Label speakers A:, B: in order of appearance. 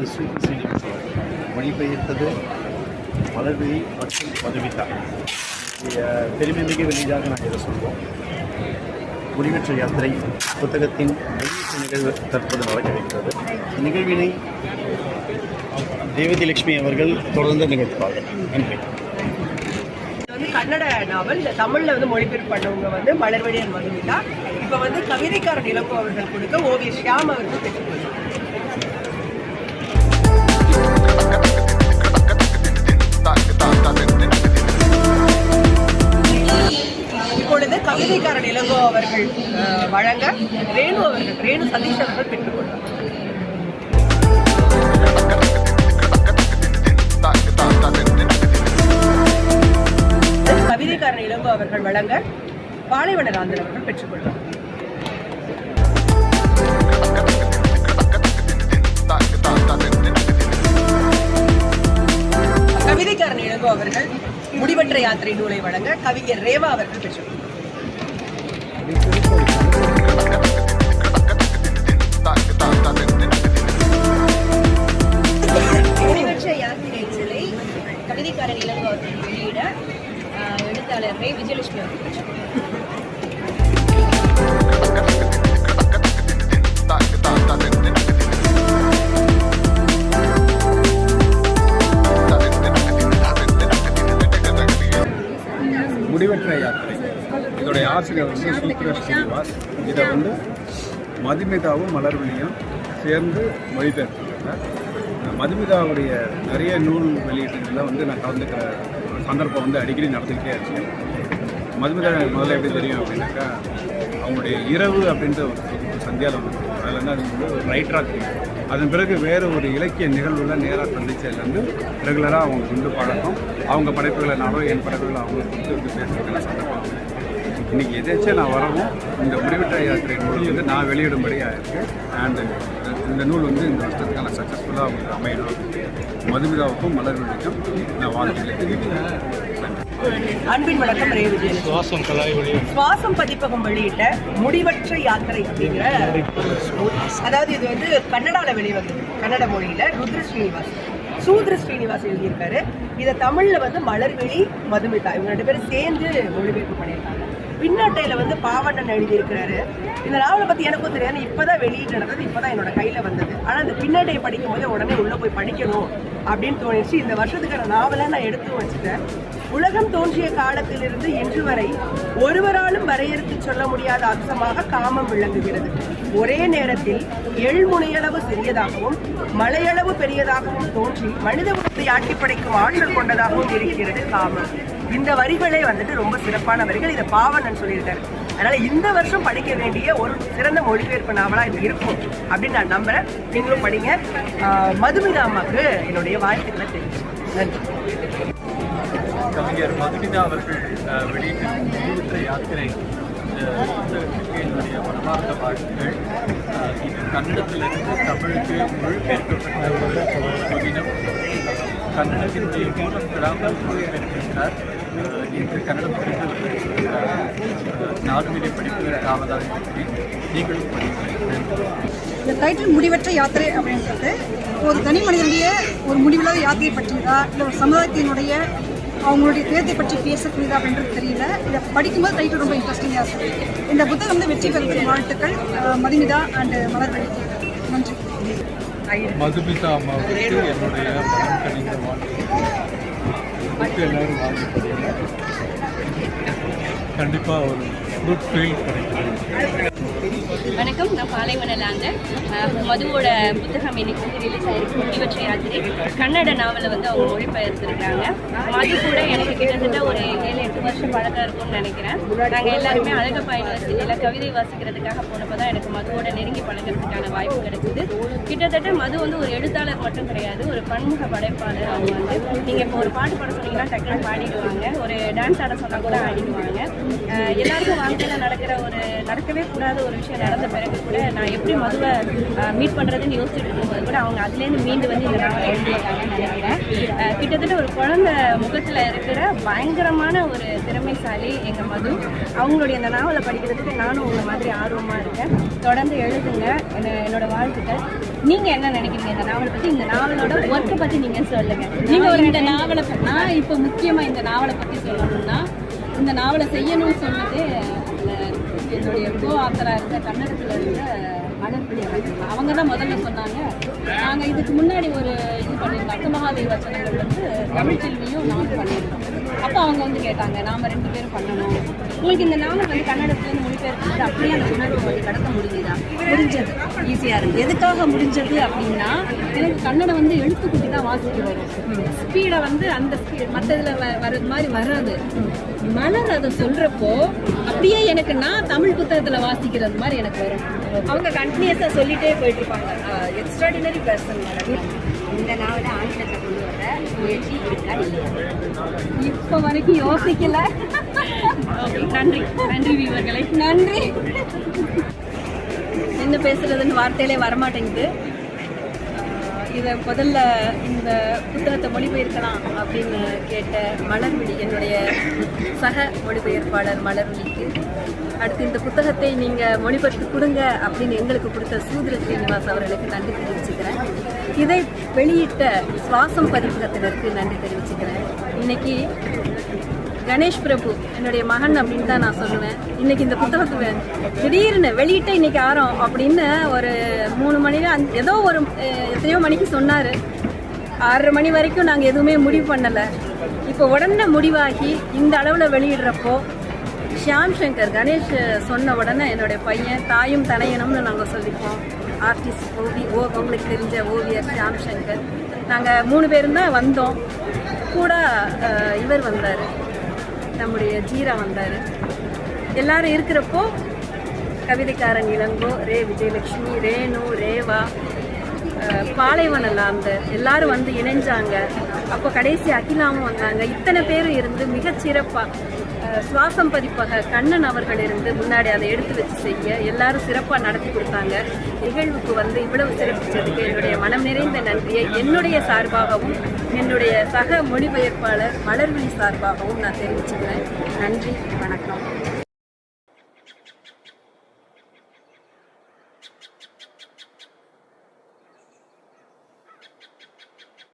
A: எழுதியவர் மொழிபெயர்த்தது மலர்விழி மற்றும் மதுமிதா இது, ஆஹ், பெருமைமிகு வெளியீடாக நாங்கள் இதை சொல்வோம். முடிவற்ற யாத்திரை புத்தகத்தின் வெளியீட்டு நிகழ்வு தற்போது நடக்கிறது நிகழ்வினை தேவதி லட்சுமி அவர்கள் தொடர்ந்து நிகழ்த்துவார்கள். நன்றி.
B: வந்து கன்னட நாவல் தமிழில் வந்து மொழிபெயர்ப்பு பண்ணவங்க வந்து மலர்வழியன் மதுமிதா இப்போ வந்து கவிதைக்காரன் இளங்கோ அவர்கள் கொடுக்க ஓவிய ஷியாம் அவர்கள் பெற்றுக்கொள்ளும் கவிதைக்காரன் இளங்கோ அவர்கள் வழங்க ரேணு அவர்கள் ரேணு சதீஷ் அவர்கள் பெற்றுக்கொண்டார். கவிதைக்காரன் இளங்கோ அவர்கள் வழங்க பாலைவனராந்தன் அவர்கள் பெற்றுக்கொண்டார். கவிதைக்காரன் இளங்கோ அவர்கள் முடிவற்ற யாத்திரை நூலை வழங்க கவிஞர் ரேவா அவர்கள் பெற்றுக்கொண்டார்.
C: முடிவற்ற
D: இதை வந்து சூத்ர ஸ்ரீனிவாஸ் இதை வந்து மதுமிதாவும் மலர்விழியும் சேர்ந்து மொழிபெயர்த்துருக்காங்க மதுமிதாவுடைய நிறைய நூல் வெளியீட்டுகளில் வந்து நான் கலந்துக்கிற ஒரு சந்தர்ப்பம் வந்து அடிக்கடி நடந்துக்கிட்டே இருக்கு. மதுமிதா எனக்கு முதல்ல எப்படி தெரியும் அப்படின்னாக்கா அவங்களுடைய இரவு அப்படின்ற ஒரு தொகுப்பு சந்தியாவில் வந்து அதில் வந்து அது வந்து ஒரு ரைட்டராக தெரியும். அதன் பிறகு வேறு ஒரு இலக்கிய நிகழ்வுல நேராக சந்தித்ததுலேருந்து ரெகுலராக அவங்க வந்து பழக்கம் அவங்க படைப்புகளை நானும் என் படைப்புகளை அவங்களுக்கு கொடுத்து வந்து பேசுறதுக்கான சந்தர்ப்பம். வந்து இன்னைக்கு எதாச்சும் நான் வரவும் இந்த முடிவற்ற யாத்திரை நூல் வந்து நான் வெளியிடும்படி ஆயிருக்கு அண்ட் இந்த நூல் வந்து இந்த வருஷத்துக்கான சக்ஸஸ்ஃபுல்லாக அவங்களுக்கு அமையணும். மதுமிதாவுக்கும் மலர்விழிக்கும் நான் நன்றி
B: அன்பின் வணக்கம் ரே
E: சுவாசம் கலாய்
B: சுவாசம் பதிப்பகம் வெளியிட்ட முடிவற்ற யாத்திரை அப்படிங்கிற அதாவது இது வந்து கன்னடால வெளிவந்தது. கன்னட மொழியில ருத்ர ஸ்ரீனிவாஸ். சூத்ர ஸ்ரீனிவாஸ் எழுதியிருக்காரு. இதை தமிழ்ல வந்து மலர்விழி மதுமிதா இவங்க ரெண்டு பேரும் சேர்ந்து மொழிபெயர்ப்பு பண்ணியிருக்காங்க. பின்னட்டையில வந்து பாவண்ணன் எழுதியிருக்கிறாரு. இந்த நாவலை பத்தி எனக்கும் தெரியாது. இப்பதான் வெளியீட்டு நடந்தது இப்பதான் என்னோட கையில வந்தது. ஆனா அந்த பின்னட்டையை படிக்கும் போது உடனே உள்ள போய் படிக்கணும் அப்படின்னு தோணிச்சு இந்த வருஷத்துக்கான நாவலை நான் எடுத்து வச்சுட்டேன். உலகம் தோன்றிய காலத்திலிருந்து இன்று வரை ஒருவராலும் வரையறுத்து சொல்ல முடியாத அம்சமாக காமம் விளங்குகிறது. ஒரே நேரத்தில் எள்முனையளவு சிறியதாகவும் மலையளவு பெரியதாகவும் தோன்றி மனித உலகத்தை ஆட்டி படைக்கும் ஆற்றல் கொண்டதாகவும் இருக்கிறது காமம். இந்த வரிகளே வந்துட்டு ரொம்ப சிறப்பான வரிகள். இதை பாவனன் சொல்லியிருக்காரு. அதனால இந்த வருஷம் படிக்க வேண்டிய ஒரு சிறந்த மொழிபெயர்ப்பு நாவலா இது இருக்கும் அப்படின்னு நான் நம்புறேன். நீங்களும் படிங்க. மதுமிதா அம்மாக்கு என்னுடைய வாழ்த்துக்களை தெரிவிக்கிறேன் நன்றி.
E: கவிஞர் மதுமிதா அவர்கள் வெளியிட்ட முடிவுற்ற யாத்திரை புத்தகத்துக்கு என்னுடைய மனமார்ந்த வாழ்த்துக்கள். இது கன்னடத்திலிருந்து தமிழுக்கு மொழிபெயர்க்கப்பட்ட ஒரு புதினம் கன்னடத்தினுடைய மூலம் பெறாமல் மொழிபெயர்க்கின்றார். கன்னடம் படித்து நாடு நிலை படிப்புகள் ஆவதாக இருக்கிறேன் நீங்களும் படிக்கிறேன்
F: இந்த டைட்டில் முடிவற்ற யாத்திரை அப்படின்றது ஒரு தனி மனிதனுடைய ஒரு முடிவில்லாத யாத்திரை பற்றியதா இல்லை ஒரு சமுதாயத்தினுடைய அவங்களுடைய தேர்த்தை பற்றி பேசக்கூடியதா அப்படின்றது தெரியல. இதை படிக்கும்போது டைட்டில் ரொம்ப இன்ட்ரெஸ்டிங்காக இருக்குது இந்த புத்தகம் வந்து வெற்றி பெறும் வாழ்த்துக்கள் மதுமிதா அண்ட் மலர்வழி நன்றி.
E: மதுமிதா அம்மாவுக்கு என்னுடைய மனம் கணிந்த எல்லோரும் வாங்கி வாழ்க்கை கண்டிப்பாக ஒரு குட் ஃபீல் கிடைக்கும்.
C: வணக்கம். நான் பாலைவனலாந்தன் மதுவோட புத்தகம் இன்னைக்கு வந்து ரிலீஸ் ஆயிருக்கு. முடிவற்ற யாத்திரை. கன்னட நாவலை வந்து அவங்க மொழிபெயர்த்திருக்காங்க. மது கூட எனக்கு கிட்டத்தட்ட ஒரு ஏழு எட்டு வருஷம் பழக்கம் இருக்கும்னு நினைக்கிறேன். நாங்கள் எல்லாருமே அழகப்பா யூனிவர்சிட்டியில் கவிதை வாசிக்கிறதுக்காக போனப்போ தான் எனக்கு மதுவோட நெருங்கி பழகிறதுக்கான வாய்ப்பு கிடைச்சிது. கிட்டத்தட்ட மது வந்து ஒரு எழுத்தாளர் மட்டும் கிடையாது ஒரு பன்முக படைப்பாளர் அவங்க வந்து. நீங்கள் இப்போ ஒரு பாட்டு பாட சொன்னீங்கன்னா டக்குனு பாடிடுவாங்க. ஒரு டான்ஸ் ஆட சொன்னால் கூட ஆடிடுவாங்க. எல்லாருக்கும் வாழ்க்கையில் நடக்கிற ஒரு நடக்கவே கூடாத ஒரு
G: விஷயம் நடந்த பிறகு கூட நான் எப்படி மதுவை மீட் பண்ணுறதுன்னு யோசிச்சுட்டு இருக்கும்போது கூட அவங்க அதுலேருந்து மீண்டு வந்து இந்த நாவலை எழுதியிருக்காங்கன்னு நினைக்கிறேன். கிட்டத்தட்ட ஒரு குழந்தை முகத்தில் இருக்கிற பயங்கரமான ஒரு திறமைசாலி எங்கள் மது. அவங்களுடைய இந்த நாவலை படிக்கிறதுக்கு நானும் உங்களை மாதிரி ஆர்வமாக இருக்கேன். தொடர்ந்து எழுதுங்க என்ன என்னோட வாழ்த்துக்கள். நீங்கள் என்ன நினைக்கிறீங்க இந்த நாவலை பற்றி இந்த நாவலோட ஒர்க்கை பற்றி நீங்கள் சொல்லுங்கள்
C: நீங்க ஒரு இந்த நாவலை நான் இப்போ முக்கியமா இந்த நாவலை பத்தி சொல்லணும்னா இந்த நாவலை செய்யணும்னு சொன்னது என்னுடைய கோ ஆத்தராக இருந்த கன்னடத்தில் இருந்த மலர்பிடி அவர்கள் அவங்க தான் முதல்ல சொன்னாங்க. நாங்கள் இதுக்கு முன்னாடி ஒரு இது பண்ணியிருந்தோம். அக்கமகாதை வச்சனங்கள் வந்து தமிழ் செல்வியும் நானும் பண்ணியிருந்தோம். அப்போ அவங்க வந்து கேட்டாங்க நாம் ரெண்டு பேரும் பண்ணணும்.
G: உங்களுக்கு இந்த நாவல் வந்து கன்னடத்துலேருந்து பேருக்கு அப்படியே அந்த உணர்வை உங்களுக்கு கடத்த முடியுதா
C: முடிஞ்சது. ஈஸியாக இருக்கு. எதுக்காக முடிஞ்சது அப்படின்னா எனக்கு கன்னடம் வந்து எழுத்துக்குட்டி தான் வாசிக்க வரும். ஸ்பீடை வந்து அந்த ஸ்பீட் மற்ற இதில் வர்றது மாதிரி வராது. மலர் அதை சொல்றப்போ அப்படியே எனக்கு நான் தமிழ் புத்தகத்தில் வாசிக்கிறது மாதிரி எனக்கு வரும்.
G: அவங்க கண்டினியூஸாக சொல்லிட்டே போயிட்டு இருப்பாங்க. எக்ஸ்ட்ராடினரி பர்சன்
C: இந்த நாவலை ஆங்கிலத்தை கொண்டு வர முயற்சி இருக்கா இப்போ வரைக்கும் யோசிக்கல.
G: நன்றி. நன்றி வீவர்களை.
C: நன்றி.
G: என்ன பேசுறதுன்னு வார்த்தையிலே வரமாட்டேங்குது. இதை முதல்ல இந்த புத்தகத்தை மொழிபெயர்க்கலாம் அப்படின்னு கேட்ட மலர்விழி என்னுடைய சக மொழிபெயர்ப்பாளர் மலர்விழிக்கு. அடுத்து இந்த புத்தகத்தை நீங்கள் மொழிபெயர்த்து கொடுங்க அப்படின்னு எங்களுக்கு கொடுத்த சூதிர ஸ்ரீனிவாஸ் அவர்களுக்கு நன்றி தெரிவிச்சுக்கிறேன். இதை வெளியிட்ட சுவாசம் பதிப்பகத்தினருக்கு நன்றி தெரிவிச்சுக்கிறேன். இன்னைக்கு கணேஷ் பிரபு என்னுடைய மகன் அப்படின்னு தான் நான் சொல்லுவேன். இன்னைக்கு இந்த புத்தகத்தை திடீர்னு வெளியிட்ட இன்னைக்கு ஆரம் அப்படின்னு ஒரு மூணு மணில ஏதோ ஒரு எத்தனையோ மணிக்கு சொன்னார். ஆறரை மணி வரைக்கும் நாங்கள் எதுவுமே முடிவு பண்ணலை. இப்போ உடனே முடிவாகி இந்த அளவில் வெளியிடுறப்போ ஷியாம் சங்கர் கணேஷ் சொன்ன உடனே என்னுடைய பையன் தாயும் தனையனும்னு நாங்கள் சொல்லிப்போம். ஆர்டிஸ்ட் ஓவி ஓ உங்களுக்கு தெரிஞ்ச ஓவியர் ஷியாம் சங்கர். நாங்கள் மூணு பேரும் தான் வந்தோம். கூட இவர் வந்தார். நம்முடைய ஜீரா வந்தார். எல்லாரும் இருக்கிறப்போ கவிதைக்காரன் இளங்கோ ரே விஜயலட்சுமி ரேணு ரேவா அஹ், அந்த எல்லாரும் வந்து இணைஞ்சாங்க. அப்போ கடைசி அகிலாவும் வந்தாங்க. இத்தனை பேரும் இருந்து மிகச்சிறப்பாக சுவாசம் பதிப்பக கண்ணன் அவர்கள் இருந்து முன்னாடி அதை எடுத்து வச்சு செய்ய எல்லாரும் சிறப்பாக நடத்தி கொடுத்தாங்க. நிகழ்வுக்கு வந்து இவ்வளவு சிறப்பிச்சதுக்கு என்னுடைய மனம் நிறைந்த நன்றியை என்னுடைய சார்பாகவும் என்னுடைய சக மொழிபெயர்ப்பாளர் மலர்விழி சார்பாகவும் நான் தெரிவிச்சுக்கிறேன். நன்றி வணக்கம்.